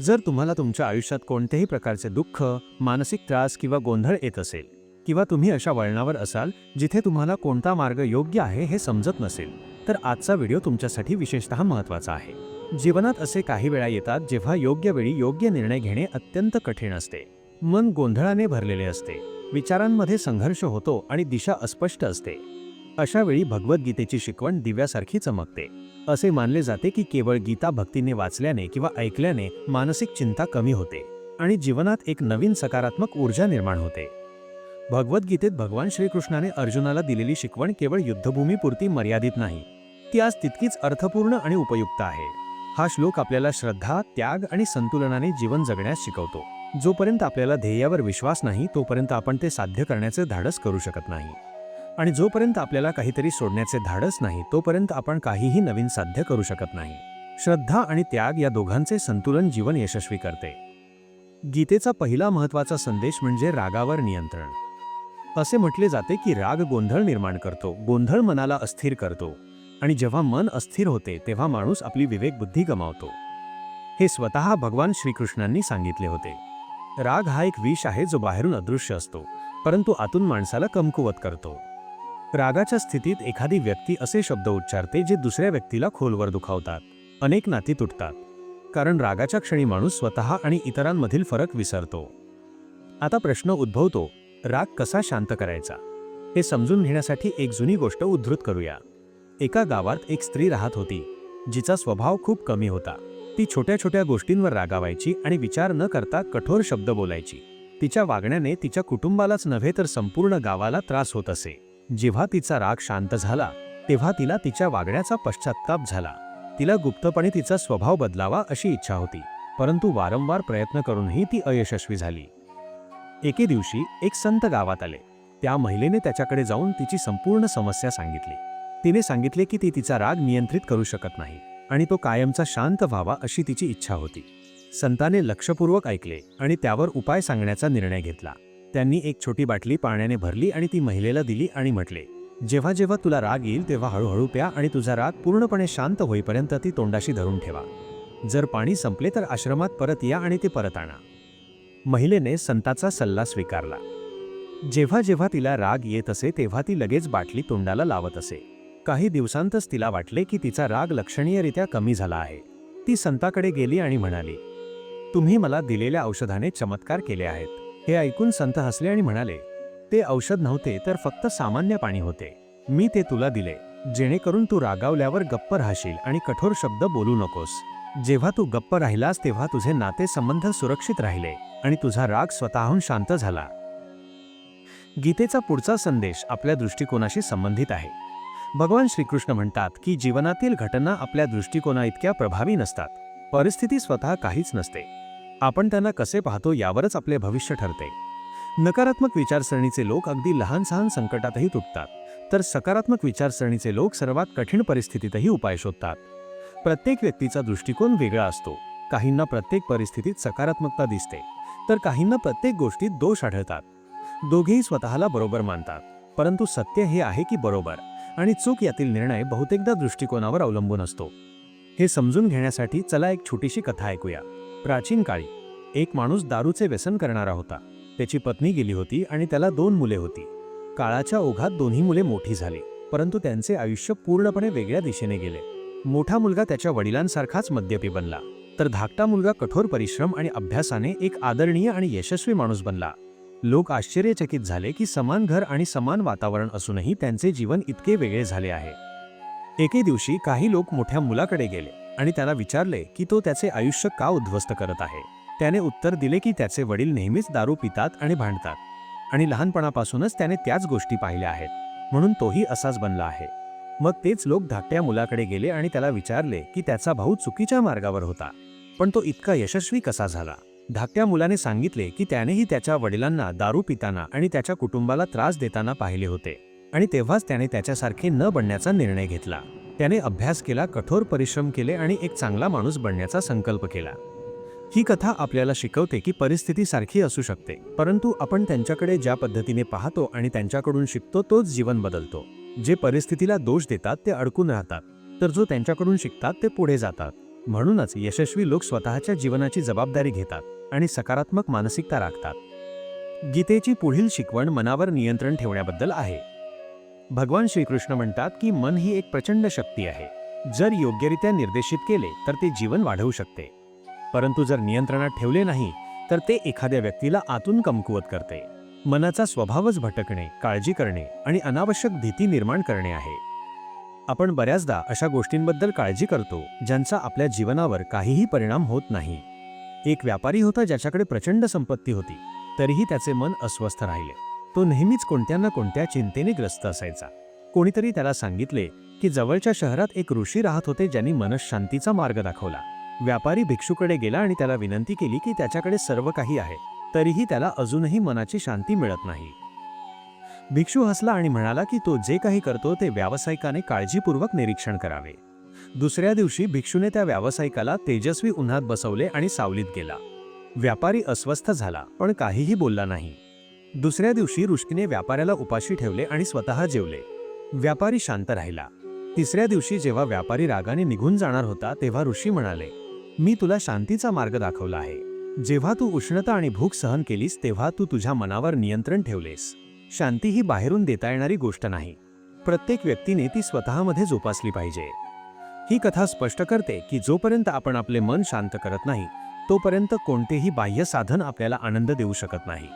जर तुम्हाला तुमच्या आयुष्यात कोणत्याही प्रकारचे दुःख मानसिक त्रास किंवा गोंधळ येत असेल किंवा तुम्ही अशा वळणावर असाल जिथे तुम्हाला कोणता मार्ग योग्य आहे हे समजत नसेल तर आजचा व्हिडिओ तुमच्यासाठी विशेषतः महत्त्वाचा आहे. जीवनात असे काही वेळा येतात जेव्हा योग्य वेळी योग्य निर्णय घेणे अत्यंत कठीण असते. मन गोंधळाने भरलेले असते. विचारांमध्ये संघर्ष होतो आणि दिशा अस्पष्ट असते. अशा वेळी भगवद्गीतेची शिकवण दिव्यासारखी चमकते. असे मानले जाते की केवळ गीता भक्तीने वाचल्याने किंवा ऐकल्याने मानसिक चिंता कमी होते आणि जीवनात एक नवीन सकारात्मक ऊर्जा निर्माण होते. भगवद्गीतेत भगवान श्रीकृष्णाने अर्जुनाला दिलेली शिकवण केवळ युद्धभूमीपुरती मर्यादित नाही ती आज तितकीच अर्थपूर्ण आणि उपयुक्त आहे. हा श्लोक आपल्याला श्रद्धा त्याग आणि संतुलनाने जीवन जगण्यास शिकवतो. जोपर्यंत आपल्याला ध्येयावर विश्वास नाही तोपर्यंत आपण ते साध्य करण्याचे धाडस करू शकत नाही. आणि जोपर्यंत आपल्याला काहीतरी सोडण्याचे धाडस नाही तोपर्यंत आपण काहीही नवीन साध्य करू शकत नाही. श्रद्धा आणि त्याग या दोघांचे संतुलन जीवन यशस्वी करते. गीतेचा पहिला महत्त्वाचा संदेश म्हणजे रागावर नियंत्रण. असे म्हटले जाते की राग गोंधळ निर्माण करतो गोंधळ मनाला अस्थिर करतो आणि जेव्हा मन अस्थिर होते तेव्हा माणूस आपली विवेकबुद्धी गमावतो. हे स्वतः भगवान श्रीकृष्णांनी सांगितले होते. राग हा एक विष आहे जो बाहेरून अदृश्य असतो परंतु आतून माणसाला कमकुवत करतो. रागाच्या स्थितीत एखादी व्यक्ती असे शब्द उच्चारते जे दुसऱ्या व्यक्तीला खोलवर दुखावतात. अनेक नाती तुटतात. कारण रागाच्या क्षणी माणूस स्वतः आणि इतरांमधील फरक विसरतो. आता प्रश्न उद्भवतो राग कसा शांत करायचा? हे समजून घेण्यासाठी एक जुनी गोष्ट उद्धृत करूया. एका गावात एक स्त्री राहत होती जिचा स्वभाव खूप कमी होता. ती छोट्या छोट्या गोष्टींवर रागावायची आणि विचार न करता कठोर शब्द बोलायची. तिच्या वागण्याने तिच्या कुटुंबालाच नव्हे तर संपूर्ण गावाला त्रास होत असे. जेव्हा तिचा राग शांत झाला तेव्हा तिला तिच्या वागण्याचा पश्चाताप झाला. तिला गुप्तपणे तिचा स्वभाव बदलावा अशी इच्छा होती परंतु वारंवार प्रयत्न करूनही ती अयशस्वी झाली. एके दिवशी एक संत गावात आले. त्या महिलेने त्याच्याकडे जाऊन तिची संपूर्ण समस्या सांगितली. तिने सांगितले की ती तिचा राग नियंत्रित करू शकत नाही आणि तो कायमचा शांत व्हावा अशी तिची इच्छा होती. संताने लक्षपूर्वक ऐकले आणि त्यावर उपाय सांगण्याचा निर्णय घेतला. त्यांनी एक छोटी बाटली पाण्याने भरली आणि ती महिलेला दिली आणि म्हटले जेव्हा जेव्हा तुला राग येईल तेव्हा हळूहळू प्या आणि तुझा राग पूर्णपणे शांत होईपर्यंत ती तोंडाशी धरून ठेवा. जर पाणी संपले तर आश्रमात परत या आणि ते परत आणा. महिलेने संताचा सल्ला स्वीकारला. जेव्हा जेव्हा तिला राग येत असे तेव्हा ती लगेच बाटली तोंडाला लावत असे. काही दिवसांतच तिला वाटले की तिचा राग लक्षणीयरित्या कमी झाला आहे. ती संताकडे गेली आणि म्हणाली तुम्ही मला दिलेल्या औषधाने चमत्कार केले आहेत. हे ऐकून संत हसले आणि म्हणाले ते औषध नव्हते तर फक्त सामान्य पाणी होते. मी ते तुला दिले. जेणेकरून तू रागावल्यावर गप्प राहशील आणि कठोर शब्द बोलू नकोस. जेव्हा तू गप्प राहिलास तेव्हा तुझे नाते संबंध सुरक्षित राहिले आणि तुझा राग स्वतःहून शांत झाला. गीतेचा पुढचा संदेश आपल्या दृष्टिकोनाशी संबंधित आहे. भगवान श्रीकृष्ण म्हणतात की जीवनातील घटना आपल्या दृष्टिकोना इतक्या प्रभावी नसतात. परिस्थिती स्वतः काहीच नसते. आपण त्यांना कसे पाहतो यावरच आपले भविष्य ठरते. नकारात्मक विचारसरणीचे लोक अगदी लहान सहान संकटातही तुटतात. तर सकारात्मक विचारसरणीचे लोक सर्वात कठीण परिस्थितीतही उपाय शोधतात. प्रत्येक व्यक्तीचा दृष्टिकोन वेगळा असतो. काहींना प्रत्येक परिस्थितीत सकारात्मकता दिसते. तर काहींना प्रत्येक गोष्टीत दोष आढळतात. दोघेही स्वतःला बरोबर मानतात. परंतु सत्य हे आहे की बरोबर आणि चूक यातील निर्णय बहुतेकदा दृष्टिकोनावर अवलंबून असतो. हे समजून घेण्यासाठी चला एक छोटीशी कथा ऐकूया. प्राचीन काळी एक माणूस दारूचे व्यसन करणारा होता. त्याची पत्नी गेली होती आणि त्याला दोन मुले होती. काळाच्या ओघात दोन्ही मुले मोठी झाली परंतु त्यांचे आयुष्य पूर्णपणे वेगळ्या दिशेने गेले. मोठा मुलगा त्याच्या वडिलांसारखाच मद्यपी बनला तर धाकटा मुलगा कठोर परिश्रम आणि अभ्यासाने एक आदरणीय आणि यशस्वी माणूस बनला. लोक आश्चर्यचकित झाले की समान घर आणि समान वातावरण असूनही त्यांचे जीवन इतके वेगळे झाले आहे. एके दिवशी काही लोक मोठ्या मुलाकडे गेले. आणि त्याला विचारले की तो त्याचे आयुष्य का उद्ध्वस्त करत आहे? त्याने उत्तर दिले की त्याचे वडील नेहमीच दारू पितात आणि भांडतात. आणि लहानपणापासूनच त्याने त्याच गोष्टी पाहिल्या आहेत. म्हणून तोही असाच बनला आहे. मग तेच लोक धाकट्या मुलाकडे गेले आणि त्याला विचारले की त्याचा भाऊ चुकीच्या मार्गावर होता. पण तो इतका यशस्वी कसा झाला? धाकट्या मुलाने सांगितले की त्यानेही त्याच्या वडिलांना दारू पिताना आणि त्याच्या कुटुंबाला त्रास देताना पाहिले होते. आणि तेव्हाच त्याने त्याच्यासारखे न बनण्याचा निर्णय घेतला. त्याने अभ्यास केला कठोर परिश्रम केले आणि एक चांगला माणूस बनण्याचा संकल्प केला. ही कथा आपल्याला शिकवते की परिस्थिती सारखी असू शकते परंतु आपण त्यांच्याकडे ज्या पद्धतीने पाहतो आणि त्यांच्याकडून शिकतो तोच जीवन बदलतो. जे परिस्थितीला दोष देतात ते अडकून राहतात तर जो त्यांच्याकडून शिकतात ते पुढे जातात. म्हणूनच यशस्वी लोक स्वतःच्या जीवनाची जबाबदारी घेतात आणि सकारात्मक मानसिकता राखतात. गीतेची पुढील शिकवण मनावर नियंत्रण ठेवण्याबद्दल आहे. भगवान श्रीकृष्ण म्हणतात की मन ही एक प्रचंड शक्ती आहे. जर योग्यरित्या निर्देशित केले तर ते जीवन वाढवू शकते. परंतु जर नियंत्रणात ठेवले नाही तर ते एखाद्या व्यक्तीला आतून कमकुवत करते. मनाचा स्वभावच भटकणे काळजी करणे आणि अनावश्यक भीती निर्माण करणे आहे. आपण बऱ्याचदा अशा गोष्टींबद्दल काळजी करतो ज्यांचा आपल्या जीवनावर काहीही परिणाम होत नाही. एक व्यापारी होता ज्याच्याकडे प्रचंड संपत्ती होती तरीही त्याचे मन अस्वस्थ राहिले. तो नेहमीच कोणत्या ना कोणत्या चिंतेने ग्रस्त असायचा. कोणीतरी त्याला सांगितले की जवळच्या शहरात एक ऋषी राहत होते ज्यांनी मनशांतीचा मार्ग दाखवला. व्यापारी भिक्षूकडे गेला आणि त्याला विनंती केली की त्याच्याकडे सर्व काही आहे तरीही त्याला अजूनही मनाची शांती मिळत नाही. भिक्षू हसला आणि म्हणाला की तो जे काही करतो ते व्यावसायिकाने काळजीपूर्वक निरीक्षण करावे. दुसऱ्या दिवशी भिक्षूने त्या व्यावसायिकाला तेजस्वी उन्हात बसवले आणि सावलीत गेला. व्यापारी अस्वस्थ झाला पण काहीही बोलला नाही. दुसऱ्या दिवशी रुष्कीने व्यापाऱ्याला उपाशी ठेवले आणि स्वतः जेवले. व्यापारी शांत राहिला. तिसऱ्या दिवशी जेव्हा व्यापारी रागाने निघून जाणार होता तेव्हा ऋषी म्हणाले मी तुला शांतीचा मार्ग दाखवला आहे. जेव्हा तू उष्णता आणि भूक सहन केलीस तेव्हा तू तुझ्या मनावर नियंत्रण ठेवलेस. शांती ही बाहेरून देता येणारी गोष्ट नाही. प्रत्येक व्यक्तीने ती स्वतःमध्ये जोपासली पाहिजे. ही कथा स्पष्ट करते की जोपर्यंत आपण आपले मन शांत करत नाही तोपर्यंत कोणतेही बाह्य साधन आपल्याला आनंद देऊ शकत नाही.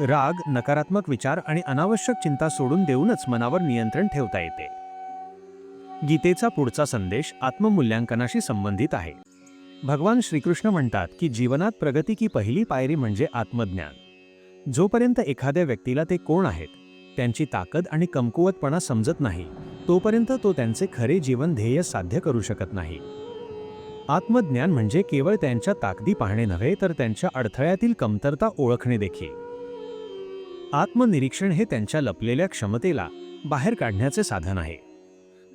राग नकारात्मक विचार आणि अनावश्यक चिंता सोडून देऊनच मनावर नियंत्रण ठेवता येते. गीतेचा पुढचा संदेश आत्ममूल्यांकनाशी संबंधित आहे. भगवान श्रीकृष्ण म्हणतात की जीवनात प्रगती की पहिली पायरी म्हणजे आत्मज्ञान. जोपर्यंत एखाद्या व्यक्तीला ते कोण आहेत त्यांची ताकद आणि कमकुवतपणा समजत नाही तोपर्यंत तो त्यांचे खरे जीवन ध्येय साध्य करू शकत नाही. आत्मज्ञान म्हणजे केवळ त्यांच्या ताकदी पाहणे नव्हे तर त्यांच्या अडथळ्यातील कमतरता ओळखणे देखील. आत्मनिरीक्षण हे त्यांच्या लपलेल्या क्षमतेला बाहेर काढण्याचे साधन आहे.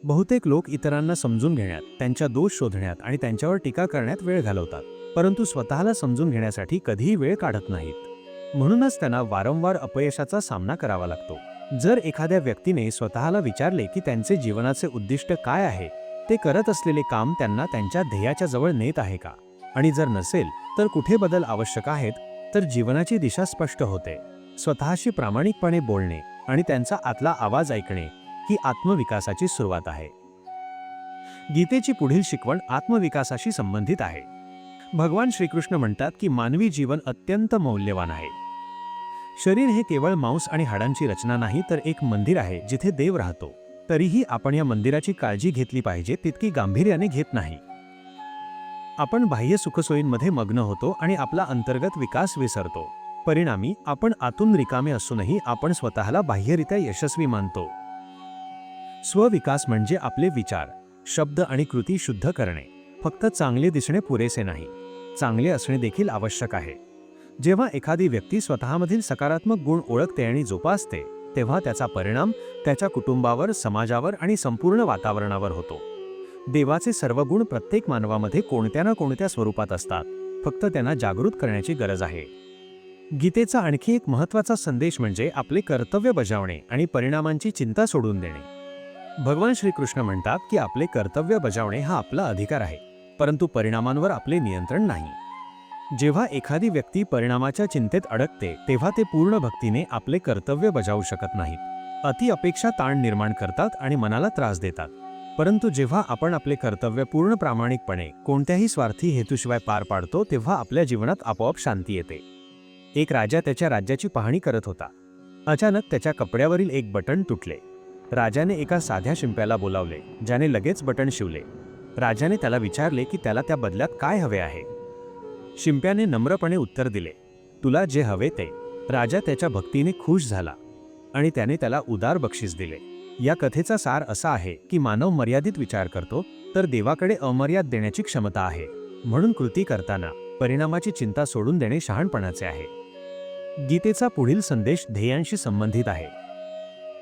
बहुतेक लोक इतरांना समजून घेण्यात त्यांच्या दोष शोधण्यात आणि त्यांच्यावर टीका करण्यात वेळ घालवतात परंतु स्वतःला समजून घेण्यासाठी कधीही वेळ काढत नाहीत. म्हणूनच त्यांना वारंवार अपयशाचा सामना करावा लागतो. जर एखाद्या व्यक्तीने स्वतःला विचारले की त्यांचे जीवनाचे उद्दिष्ट काय आहे ते करत असलेले काम त्यांना त्यांच्या ध्येयाच्या जवळ नेत आहे का? आणि जर नसेल तर कुठे बदल आवश्यक आहेत? तर जीवनाची दिशा स्पष्ट होते. स्वतःशी प्रामाणिकपणे बोलणे आणि त्यांचा आतला आवाज ऐकणे ही आत्मविकासाची सुरुवात आहे. गीतेची पुढील शिकवण आत्मविकासाशी संबंधित आहे. भगवान श्रीकृष्ण म्हणतात की मानवी जीवन अत्यंत मौल्यवान आहे. शरीर हे केवळ मांस आणि हाडांची रचना नाही तर एक मंदिर आहे जिथे देव राहतो. तरीही आपण या मंदिराची काळजी घेतली पाहिजे तितकी गांभीर्याने घेत नाही. आपण बाह्य सुखसोयींमध्ये मग्न होतो आणि आपला अंतर्गत विकास विसरतो. परिणामी आपण आतून रिकामे असूनही आपण स्वतःला बाह्यरित्या यशस्वी मानतो. स्वविकास म्हणजे आपले विचार शब्द आणि कृती शुद्ध करणे. फक्त चांगले दिसणे पुरेसे नाही. चांगले असणे देखील आवश्यक आहे. जेव्हा एखादी व्यक्ती स्वतःमधील सकारात्मक गुण ओळखते आणि जोपासते तेव्हा त्याचा परिणाम त्याच्या कुटुंबावर समाजावर आणि संपूर्ण वातावरणावर होतो. देवाचे सर्व गुण प्रत्येक मानवामध्ये कोणत्या ना कोणत्या स्वरूपात असतात. फक्त त्यांना जागृत करण्याची गरज आहे. गीतेचा आणखी एक महत्त्वाचा संदेश म्हणजे आपले कर्तव्य बजावणे आणि परिणामांची चिंता सोडून देणे. भगवान श्रीकृष्ण म्हणतात की आपले कर्तव्य बजावणे हा आपला अधिकार आहे परंतु परिणामांवर आपले नियंत्रण नाही. जेव्हा एखादी व्यक्ती परिणामाच्या चिंतेत अडकते तेव्हा ते पूर्ण भक्तीने आपले कर्तव्य बजावू शकत नाहीत. अति अपेक्षा ताण निर्माण करतात आणि मनाला त्रास देतात. परंतु जेव्हा आपण आपले कर्तव्य पूर्ण प्रामाणिकपणे कोणत्याही स्वार्थी हेतूशिवाय पार पाडतो तेव्हा आपल्या जीवनात आपोआप शांती येते. एक राजा त्याच्या राज्याची पाहणी करत होता. अचानक त्याच्या कपड्यावरील एक बटण तुटले. राजाने एका साध्या शिंप्याला बोलावले ज्याने लगेच बटण शिवले. राजाने त्याला विचारले की त्याला त्या बदल्यात काय हवे आहे? शिंप्याने नम्रपणे उत्तर दिले तुला जे हवे ते. राजा त्याच्या भक्तीने खुश झाला आणि त्याने त्याला उदार बक्षीस दिले. या कथेचा सार असा आहे की मानव मर्यादित विचार करतो तर देवाकडे अमर्याद देण्याची क्षमता आहे. म्हणून कृती करताना परिणामाची चिंता सोडून देणे शहाणपणाचे आहे. गीतेचा पुढील संदेश ध्येयांशी संबंधित आहे.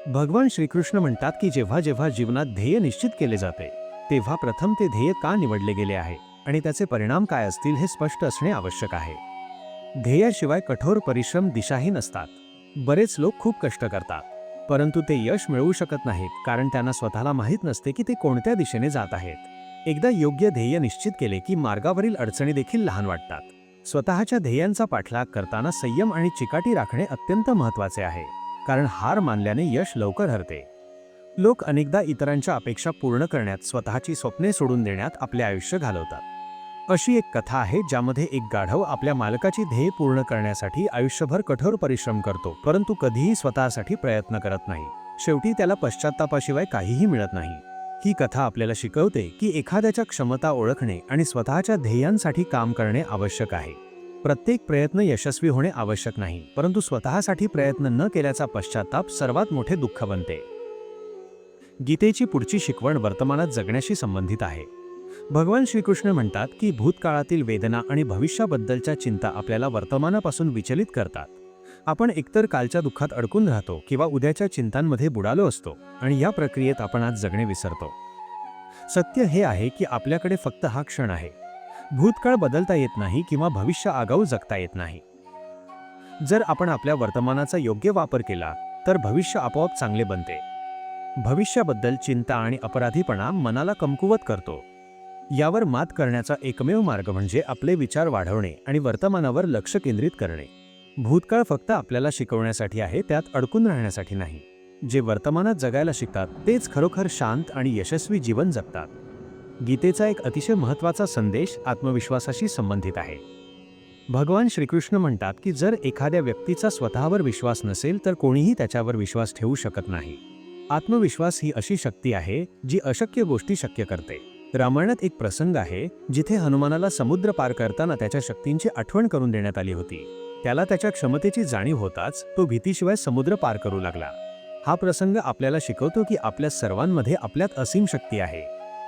भगवान श्रीकृष्ण म्हणतात की जेव्हा जेव्हा जीवनात ध्येय निश्चित केले जाते तेव्हा प्रथम ते ध्येय का निवडले गेले आहे आणि त्याचे परिणाम काय असतील हे स्पष्ट असणे आवश्यक आहे. ध्येयाशिवाय कठोर परिश्रम दिशाहीन असतात. बरेच लोक खूप कष्ट करतात परंतु ते यश मिळवू शकत नाहीत कारण त्यांना स्वतःला माहीत नसते की ते कोणत्या दिशेने जात आहेत. एकदा योग्य ध्येय निश्चित केले की मार्गावरील अडचणी देखील लहान वाटतात. स्वतःच्या ध्येयांचा पाठलाग करताना संयम आणि चिकाटी राखणे अत्यंत महत्त्वाचे आहे कारण हार मानल्याने यश लवकर हरते. लोक अनेकदा इतरांच्या अपेक्षा पूर्ण करण्यात स्वतःची स्वप्ने सोडून देण्यात आपले आयुष्य घालवतात. अशी एक कथा आहे ज्यामध्ये एक गाढव आपल्या मालकाची ध्येय पूर्ण करण्यासाठी आयुष्यभर कठोर परिश्रम करतो परंतु कधीही स्वतःसाठी प्रयत्न करत नाही. शेवटी त्याला पश्चातापाशिवाय काहीही मिळत नाही. ही कथा आपल्याला शिकवते की एखाद्याच्या क्षमता ओळखणे आणि स्वतःच्या ध्येयांसाठी काम करणे आवश्यक आहे. प्रत्येक प्रयत्न यशस्वी होणे आवश्यक नाही परंतु स्वतःसाठी प्रयत्न न केल्याचा पश्चाताप सर्वात मोठे दुःख बनते. गीतेची पुढची शिकवण वर्तमानात जगण्याशी संबंधित आहे. भगवान श्रीकृष्ण म्हणतात की भूतकाळातील वेदना आणि भविष्याबद्दलच्या चिंता आपल्याला वर्तमानापासून विचलित करतात. आपण एकतर कालच्या दुःखात अडकून राहतो किंवा उद्याच्या चिंतांमध्ये बुडालो असतो आणि या प्रक्रियेत आपण आज जगणे विसरतो. सत्य हे आहे की आपल्याकडे फक्त हा क्षण आहे. भूतकाळ बदलता येत नाही किंवा भविष्य आगाऊ जगता येत नाही. जर आपण आपल्या वर्तमानाचा योग्य वापर केला तर भविष्य आपोआप चांगले बनते. भविष्याबद्दल चिंता आणि अपराधीपणा मनाला कमकुवत करतो. यावर मात करण्याचा एकमेव मार्ग म्हणजे आपले विचार वाढवणे आणि वर्तमानावर लक्ष केंद्रित करणे. भूतकाळ फक्त आपल्याला शिकवण्यासाठी आहे त्यात अडकून राहण्यासाठी नाही. जे वर्तमानात जगायला शिकतात तेच खरोखर शांत आणि यशस्वी जीवन जगतात. गीतेचा एक अतिशय महत्त्वाचा संदेश आत्मविश्वासाशी संबंधित आहे. भगवान श्रीकृष्ण म्हणतात की जर एखाद्या व्यक्तीचा स्वतःवर विश्वास नसेल तर कोणीही त्याच्यावर विश्वास ठेवू शकत नाही. आत्मविश्वास ही अशी शक्ती आहे जी अशक्य गोष्टी शक्य करते. रामायणात एक प्रसंग आहे जिथे हनुमानाला समुद्र पार करताना त्याच्या शक्तींची आठवण करून देण्यात आली होती. त्याला त्याच्या क्षमतेची जाणीव होताच तो भीतीशिवाय समुद्र पार करू लागला. हा प्रसंग आपल्याला शिकवतो की आपल्या सर्वांमध्ये आपल्यात असीम शक्ती आहे.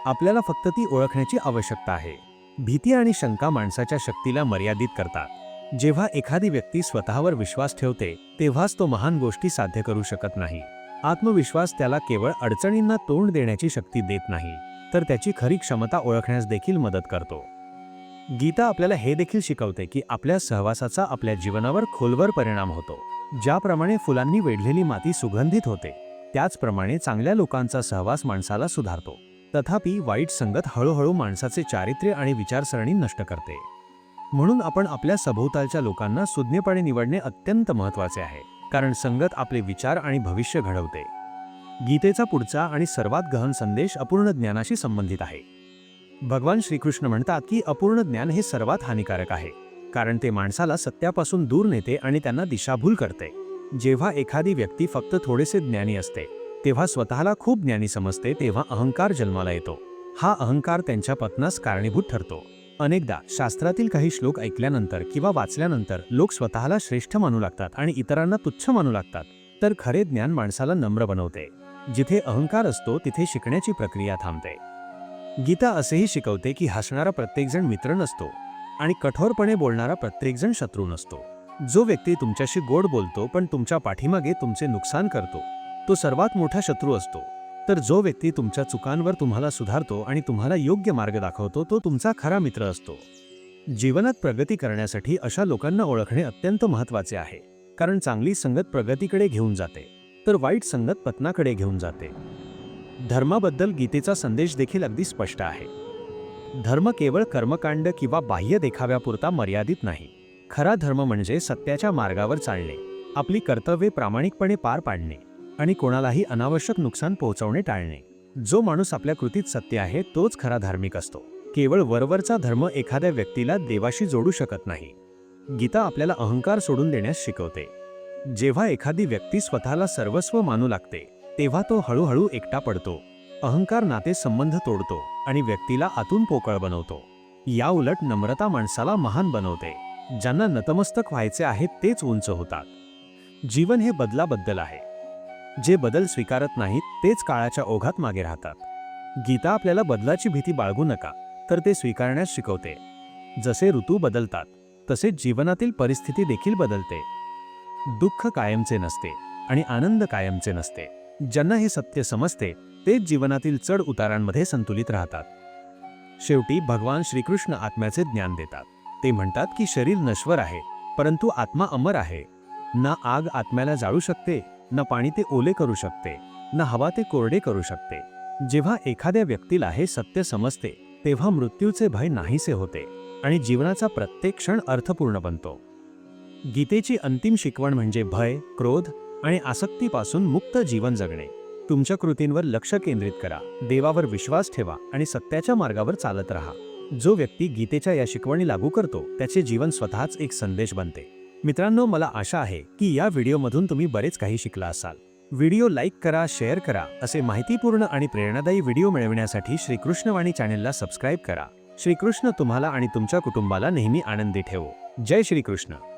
आपल्याला फक्त ती ओळखण्याची आवश्यकता आहे. भीती आणि शंका माणसाच्या शक्तीला मर्यादित करतात. जेव्हा एखादी व्यक्ती स्वतःवर विश्वास ठेवते तेव्हाच तो महान गोष्टी साध्य करू शकत नाही. आत्मविश्वास त्याला केवळ अडचणींना तोंड देण्याची शक्ती देत नाही तर त्याची खरी क्षमता ओळखण्यास देखील मदत करतो. गीता आपल्याला हे देखील शिकवते की आपल्या सहवासाचा आपल्या जीवनावर खोलवर परिणाम होतो. ज्याप्रमाणे फुलांनी वेढलेली माती सुगंधित होते त्याचप्रमाणे चांगल्या लोकांचा सहवास माणसाला सुधारतो. तथापि वाईट संगत हळूहळू माणसाचे चारित्र्य आणि विचारसरणी नष्ट करते. म्हणून आपण आपल्या सभोवतालच्या लोकांना सुज्ञपणे निवडणे अत्यंत महत्त्वाचे आहे कारण संगत आपले विचार आणि भविष्य घडवते. गीतेचा पुढचा आणि सर्वात गहन संदेश अपूर्ण ज्ञानाशी संबंधित आहे. भगवान श्रीकृष्ण म्हणतात की अपूर्ण ज्ञान हे सर्वात हानिकारक आहे कारण ते माणसाला सत्यापासून दूर नेते आणि त्यांना दिशाभूल करते. जेव्हा एखादी व्यक्ती फक्त थोडेसे ज्ञानी असते तेव्हा स्वतःला खूप ज्ञानी समजते तेव्हा अहंकार जन्माला येतो. हा अहंकार त्यांच्या पतनास कारणीभूत ठरतो. अनेकदा शास्त्रातील काही श्लोक ऐकल्यानंतर किंवा वाचल्यानंतर लोक स्वतःला श्रेष्ठ मानू लागतात आणि इतरांना तुच्छ मानू लागतात तर खरे ज्ञान माणसाला नम्र बनवते. जिथे अहंकार असतो तिथे शिकण्याची प्रक्रिया थांबते. गीता असेही शिकवते की हसणारा प्रत्येकजण मित्र नसतो आणि कठोरपणे बोलणारा प्रत्येकजण शत्रू नसतो. जो व्यक्ती तुमच्याशी गोड बोलतो पण तुमच्या पाठीमागे तुमचे नुकसान करतो तो सर्वात मोठा शत्रू असतो. तर जो व्यक्ती तुमच्या चुकांवर तुम्हाला सुधारतो आणि तुम्हाला योग्य मार्ग दाखवतो तो तुमचा खरा मित्र असतो. जीवनात प्रगती करण्यासाठी अशा लोकांना ओळखणे अत्यंत महत्त्वाचे आहे कारण चांगली संगत प्रगतीकडे घेऊन जाते तर वाईट संगत पतनाकडे घेऊन जाते. धर्माबद्दल गीतेचा संदेश देखील अगदी स्पष्ट आहे. धर्म केवळ कर्मकांड किंवा बाह्य देखाव्यापुरता मर्यादित नाही. खरा धर्म म्हणजे सत्याच्या मार्गावर चालणे आपली कर्तव्ये प्रामाणिकपणे पार पाडणे आणि कोणालाही अनावश्यक नुकसान पोहोचवणे टाळणे. जो माणूस आपल्या कृतीत सत्य आहे तोच खरा धार्मिक असतो. केवळ वरवरचा धर्म एखाद्या व्यक्तीला देवाशी जोडू शकत नाही. गीता आपल्याला अहंकार सोडून देण्यास शिकवते. जेव्हा एखादी व्यक्ती स्वतःला सर्वस्व मानू लागते तेव्हा तो हळूहळू एकटा पडतो. अहंकार नाते संबंध तोडतो आणि व्यक्तीला आतून पोकळ बनवतो. या उलट नम्रता माणसाला महान बनवते. ज्यांना नतमस्तक व्हायचे आहे तेच उंच होतात. जीवन हे बदलाबद्दल आहे. जे बदल स्वीकारत नाहीत तेच काळाच्या ओघात मागे राहतात. गीता आपल्याला बदलाची भीती बाळगू नका तर ते स्वीकारण्यास शिकवते. जसे ऋतू बदलतात तसेच जीवनातील परिस्थिती देखील बदलते. दुःख कायमचे नसते आणि आनंद कायमचे नसते. ज्यांना हे सत्य समजते तेच जीवनातील चढ उतारांमध्ये संतुलित राहतात. शेवटी भगवान श्रीकृष्ण आत्म्याचे ज्ञान देतात. ते म्हणतात की शरीर नश्वर आहे परंतु आत्मा अमर आहे. ना आग आत्म्याला जाळू शकते ना पाणी ते ओले करू शकते न हवा ते कोरडे करू शकते. जेव्हा एखाद्या व्यक्तीला हे सत्य समजते तेव्हा मृत्यूचे भय नाहीसे होते आणि जीवनाचा प्रत्येक क्षण अर्थपूर्ण बनतो. गीतेची अंतिम शिकवण म्हणजे भय क्रोध आणि आसक्तीपासून मुक्त जीवन जगणे. तुमच्या कृतींवर लक्ष केंद्रित करा. देवावर विश्वास ठेवा आणि सत्याच्या मार्गावर चालत राहा. जो व्यक्ती गीतेच्या या शिकवणी लागू करतो त्याचे जीवन स्वतःच एक संदेश बनते. मित्रांनो मला आशा आहे की या व्हिडिओमधून तुम्ही बरेच काही शिकला असाल. व्हिडिओ लाईक करा शेअर करा असे माहितीपूर्ण आणि प्रेरणादायी व्हिडिओ मिळविण्यासाठी श्रीकृष्णवाणी चॅनेलला सबस्क्राईब करा. श्रीकृष्ण तुम्हाला आणि तुमच्या कुटुंबाला नेहमी आनंदी ठेवो. जय श्रीकृष्ण.